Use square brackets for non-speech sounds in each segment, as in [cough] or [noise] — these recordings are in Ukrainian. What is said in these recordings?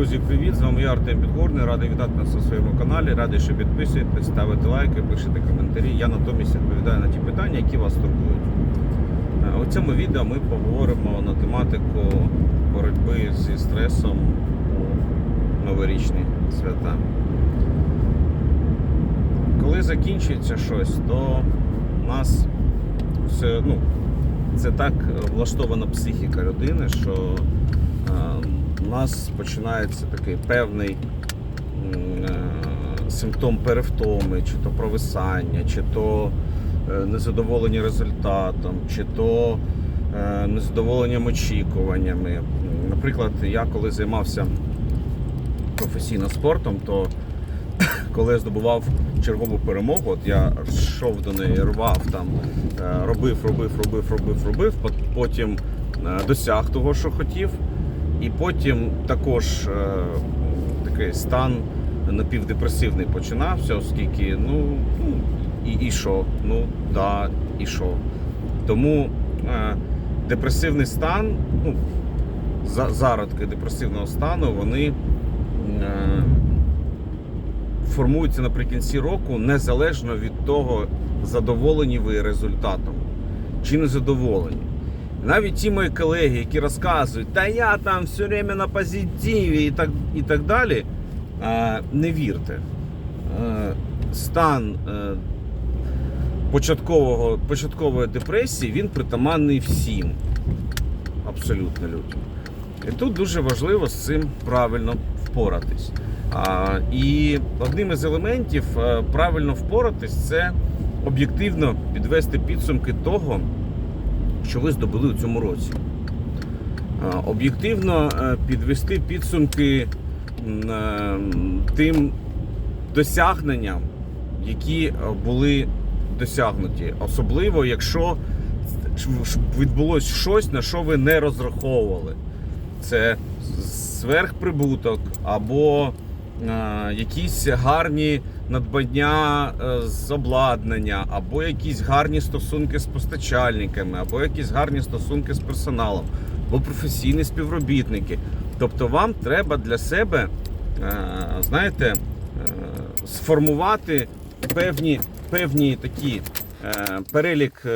Друзі, привіт! З вами я Артем Підгорний. Радий вітати нас на своєму каналі. Радий, що підписуєтесь, ставите лайки, пишете коментарі. Я натомість відповідаю на ті питання, які вас турбують. Е, У цьому відео ми поговоримо на тематику боротьби зі стресом у новорічні свята. Коли закінчується щось, то у нас все, ну, це так влаштована психіка людини, що у нас починається такий певний е, симптом перевтоми, чи то провисання, чи то е, незадоволення результатом, чи то е, незадоволенням очікуваннями. Наприклад, я коли займався професійно спортом, то [coughs] коли я здобував чергову перемогу, от я йшов до неї, рвав там, робив, робив, робив, робив, робив, потім досяг того, що хотів, і потім також е, такий стан напівдепресивний починався, оскільки, ну, ну і, і що? Ну, да, і що. Тому е, депресивний стан, ну, за- зародки депресивного стану, вони. Е, формуються наприкінці року незалежно від того, задоволені ви результатом чи не задоволені. Навіть ті мої колеги, які розказують, та я там все время на позитиві і так, і так далі, е, не вірте. Е, Стан е, початкового, початкової депресії він притаманний всім, абсолютно людям. І тут дуже важливо з цим правильно впоратись. І одним із елементів правильно впоратись це об'єктивно підвести підсумки того, що ви здобули у цьому році. Об'єктивно е, підвести підсумки е, тим досягненням, які е, були досягнуті. Особливо, якщо відбулось щось, на що ви не розраховували. Це сверхприбуток або якісь гарні надбання е, з обладнання, або якісь гарні стосунки з постачальниками, або якісь гарні стосунки з персоналом, або професійні співробітники. Тобто вам треба для себе, е, знаєте, е, сформувати певні, певні такі перелік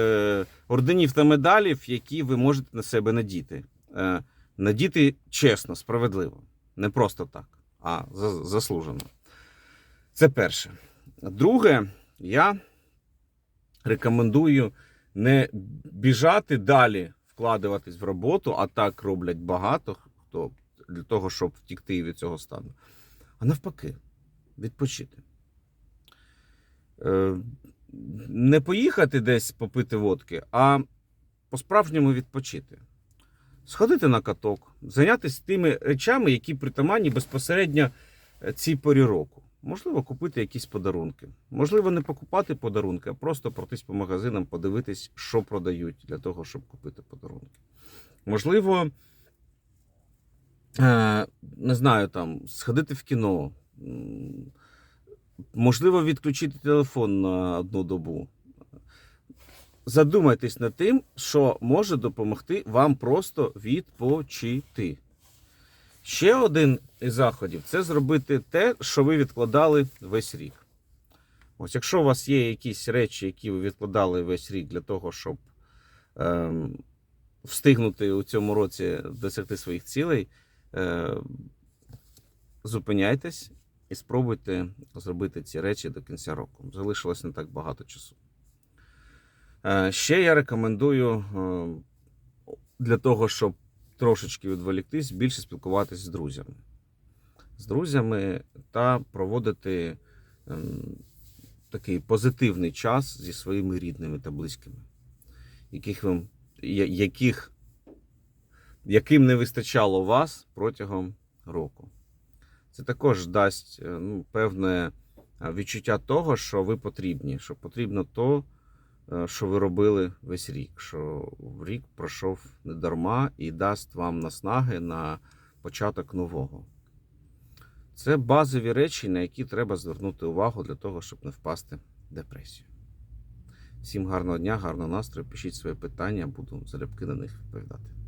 орденів та медалів, які ви можете на себе надіти. Надіти чесно, справедливо. Не просто так, а заслужено. Це перше. Друге, я рекомендую не біжати далі, вкладуватись в роботу, а так роблять багато хто для того, щоб втікти від цього стану. А навпаки, відпочити. Е, Не поїхати десь попити водки, а по-справжньому відпочити сходити на каток, зайнятися тими речами, які притаманні безпосередньо е, цій порі року. Можливо, купити якісь подарунки. Можливо, не покупати подарунки, а просто пройтись по магазинам, подивитись, що продають для того, щоб купити подарунки. Можливо, е, не знаю, там, сходити в кіно. Можливо, відключити телефон на одну добу задумайтесь над тим, що може допомогти вам просто відпочити. Ще один із заходів це зробити те, що ви відкладали весь рік. Ось, якщо у вас є якісь речі, які ви відкладали весь рік для того, щоб ем, встигнути у цьому році досягти своїх цілей, е, зупиняйтесь і спробуйте зробити ці речі до кінця року. Залишилось не так багато часу. Е, Ще я рекомендую е, для того, щоб трошечки відволіктись, більше спілкуватись з друзями. З друзями та проводити ем, такий позитивний час зі своїми рідними та близькими, яких вам, яких, яким не вистачало вас протягом року. Це також дасть е, ну, певне е, відчуття того, що ви потрібні, що потрібно то, що ви робили весь рік, що рік пройшов не дарма і дасть вам наснаги на початок нового. Це базові речі, на які треба звернути увагу для того, щоб не впасти в депресію. Всім гарного дня, гарного настрою. Пишіть свої питання, буду залюбки на них відповідати.